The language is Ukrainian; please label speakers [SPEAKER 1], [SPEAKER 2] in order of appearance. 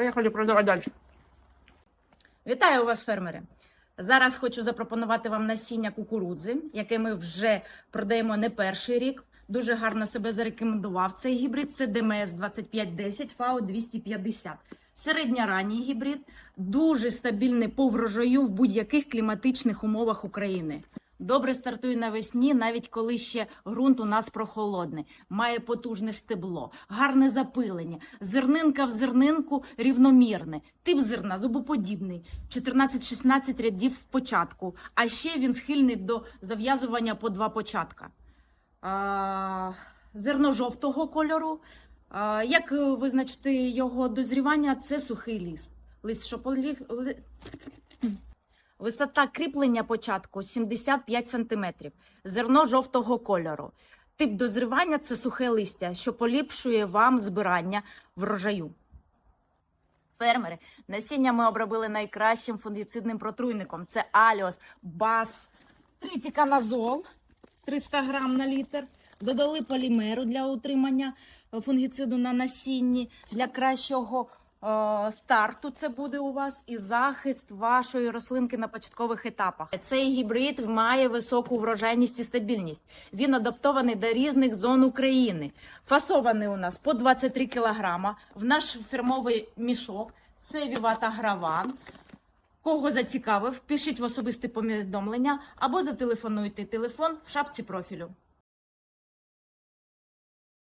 [SPEAKER 1] Поїхали продавати далі. Вітаю вас, фермери! Зараз хочу запропонувати вам насіння кукурудзи, яке ми вже продаємо не перший рік. Дуже гарно себе зарекомендував цей гібрид. Це ДМС 2510 ФАО 250. Середньоранній гібрид, дуже стабільний по врожаю в будь-яких кліматичних умовах України. Добре стартує навесні, навіть коли ще ґрунт у нас прохолодний. Має потужне стебло, гарне запилення, зернинка в зернинку рівномірне, тип зерна зубоподібний, 14-16 рядів в початку. А ще він схильний до зав'язування по два початка. А, зерно жовтого кольору. А, як визначити його дозрівання? Це сухий ліст. Лист, що поліг... Висота кріплення початку 75 см. Зерно жовтого кольору. Тип дозрівання це сухе листя, що поліпшує вам збирання врожаю. Фермери, насіння ми обробили найкращим фунгіцидним протруйником. Це Аліос, Басф, тритіканазол 300 грам на літр. Додали полімеру для утримання фунгіциду на насінні для кращого старту. Це буде у вас і захист вашої рослинки на початкових етапах. Цей гібрид має високу врожайність і стабільність. Він адаптований до різних зон України. Фасований у нас по 23 кілограма в наш фірмовий мішок. Це Вівата Граван. Кого зацікавив, пишіть в особисте повідомлення або зателефонуйте телефон в шапці профілю.